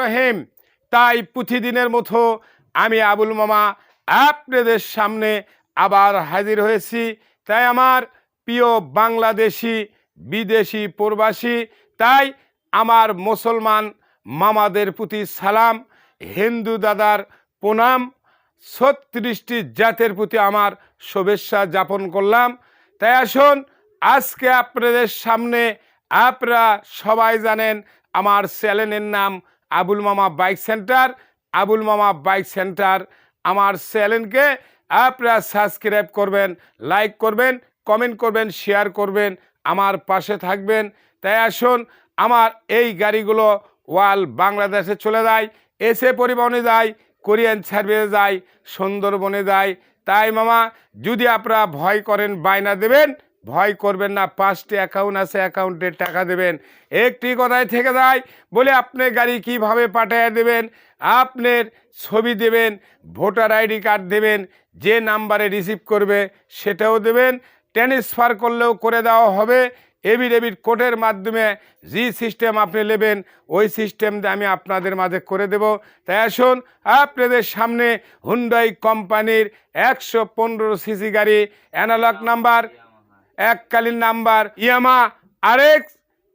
রহিম। তাই প্রতিদিনের মতো আমি আবুল মামা আপনাদের সামনে আবার হাজির হয়েছি। তাই আমার প্রিয় বাংলাদেশি, বিদেশি প্রবাসী, তাই আমার মুসলমান মামাদের প্রতি সালাম। হিন্দু দাদার প্রণাম। ছত্রিশটি জাতের প্রতি আমার শুভেচ্ছা যাপন করলাম। তাই আসুন, আজকে আপনাদের সামনে আপনারা সবাই জানেন আমার চ্যানেলের নাম আবুল মামা বাইক সেন্টার। আবুল মামা বাইক সেন্টার। আমার চ্যানেলকে আপনারা সাবস্ক্রাইব করবেন, লাইক করবেন, কমেন্ট করবেন, শেয়ার করবেন, আমার পাশে থাকবেন। তাই আসুন, আমার এই গাড়িগুলো ওয়াল বাংলাদেশে চলে যায়, এসে পরিবহনে যায়, কোরিয়ান সার্ভিসে যায়, সুন্দরবনে যায়। তাই মামা, যদি আপনারা ভয় করেন, বায়না দেবেন ভয় করবেন না, পাঁচটি অ্যাকাউন্ট আছে অ্যাকাউন্টে টাকা দেবেন। একটি কথায় থেকে যায়, বলে আপনি গাড়ি কীভাবে পাঠিয়ে দেবেন, আপনার ছবি দেবেন, ভোটার আইডি কার্ড দেবেন, যে নাম্বারে রিসিভ করবে সেটাও দেবেন। ট্রান্সফার করলেও করে দেওয়া হবে। এভিডেভিট কোর্টের মাধ্যমে যে সিস্টেম আপনি নেবেন, ওই সিস্টেম আমি আপনাদের মাঝে করে দেব। তাই আসুন, আপনাদের সামনে হুন্ডাই কোম্পানির একশো পনেরো সিসি গাড়ি অ্যানালগ নাম্বার এককালীন নাম্বার, ইয়ামা আরেক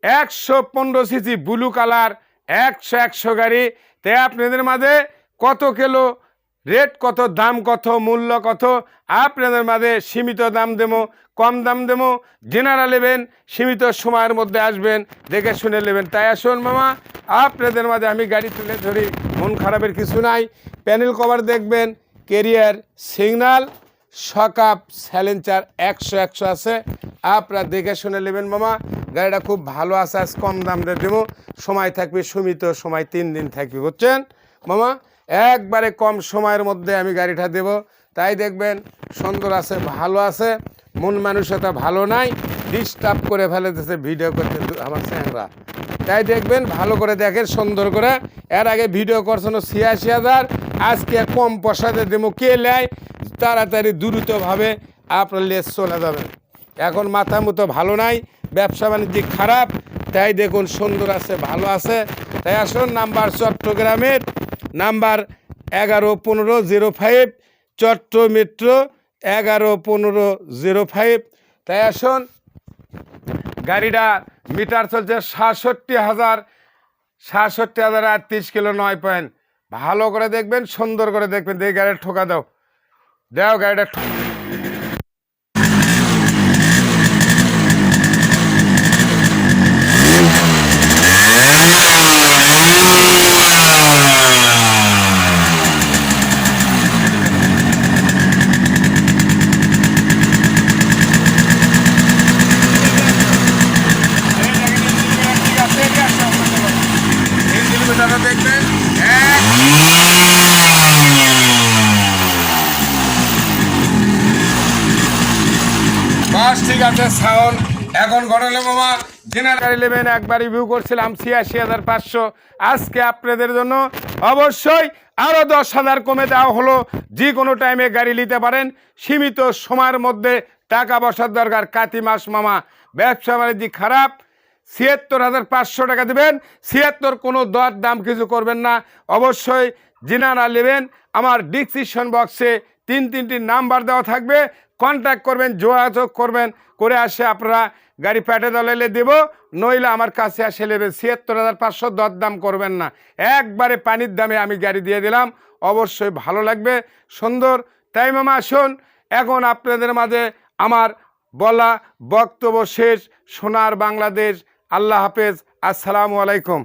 একশো পনেরো সিসি, ব্লু কালার, একশো একশো গাড়ি। তাই আপনাদের মাঝে কত কিলো, রেট কত, দাম কত, মূল্য কত, আপনাদের মাঝে সীমিত দাম দেবো, কম দাম দেবো। জেনারা নেবেন সীমিত সময়ের মধ্যে আসবেন, দেখে শুনে নেবেন। তাই আসুন মামা, আপনাদের মাঝে আমি গাড়ি তুলে ধরি, মন খারাপের কিছু নাই। প্যানেল কভার দেখবেন কেরিয়ার সিগনাল সকাপ স্যালেঞ্চার একশো একশো আছে। আপনারা দেখে শুনে নেবেন মামা। গাড়িটা খুব ভালো আছে, আজ কম দাম দিয়ে দেবো। সময় থাকবে, সীমিত সময় তিন দিন থাকবে, বুঝছেন? মামা, একবারে কম সময়ের মধ্যে আমি গাড়িটা দেব। তাই দেখবেন, সুন্দর আছে, ভালো আছে। মন মানসিকতা ভালো নাই। ডিস্টার্ব করে ফেলে দিতেছে ভিডিও করতে আমার স্যাংরা। তাই দেখবেন, ভালো করে দেখেন, সুন্দর করে। এর আগে ভিডিও করছেন ছিয়াশি হাজার। আজকে কম পয়সাতে দেবো। কে নেয়? তাড়াতাড়ি দ্রুতভাবে আপনার লেস চলে যাবে। এখন মাথা মতো ভালো নাই, ব্যবসা বাণিজ্য খারাপ, তাই দেখুন সুন্দর আছে, ভালো আছে। তাই আসুন, নাম্বার চট্টগ্রামের, নাম্বার এগারো পনেরো জিরো ফাইভ, চট্ট মেট্রো এগারো পনেরো জিরো ফাইভ। তাই আসুন, গাড়িটা মিটার চলছে সাতষট্টি হাজার সাতষট্টি হাজার আটত্রিশ কিলো নয় পয়েন্ট। ভালো করে দেখবেন, সুন্দর করে দেখবেন, দেখি গাড়িটা ঠোকা দাও। দাও গাড়িটা ঠিক আছে, সাউন্ড। এখন ঘটালে মামা জেনারেল ইলেভেন একবার রিভিউ করছিলাম, ছিয়াশি হাজার পাঁচশো। আজকে আপনাদের জন্য অবশ্যই আরও দশ হাজার কমে দেওয়া হলো। যে কোনো টাইমে গাড়ি নিতে পারেন। সীমিত সময়ের মধ্যে টাকা বসার দরকার। কাতি মাস মামা, ব্যবসা বাণিজ্য খারাপ। ছিয়াত্তর হাজার পাঁচশো টাকা দেবেন। ছিয়াত্তর কোনো দর দাম কিছু করবেন না। অবশ্যই জিনারা নেবেন আমার ডিসক্রিপশন বক্সে তিন তিনটি নাম্বার দেওয়া থাকবে। কন্ট্যাক্ট করবেন, যোগাযোগ করবেন, করে আসে আপনারা গাড়ি প্যাটে দলাইলে দেব, নইলে আমার কাছে আসে নেবেন ছিয়াত্তর হাজার পাঁচশো দর দাম করবেন না। একবারে পানির দামে আমি গাড়ি দিয়ে দিলাম। অবশ্যই ভালো লাগবে, সুন্দর। তাই মামা, আসুন। এখন আপনাদের মাঝে আমার বলা বক্তব্য শেষ। সোনার বাংলাদেশ। আল্লাহ হাফেজ। আসসালামু আলাইকুম।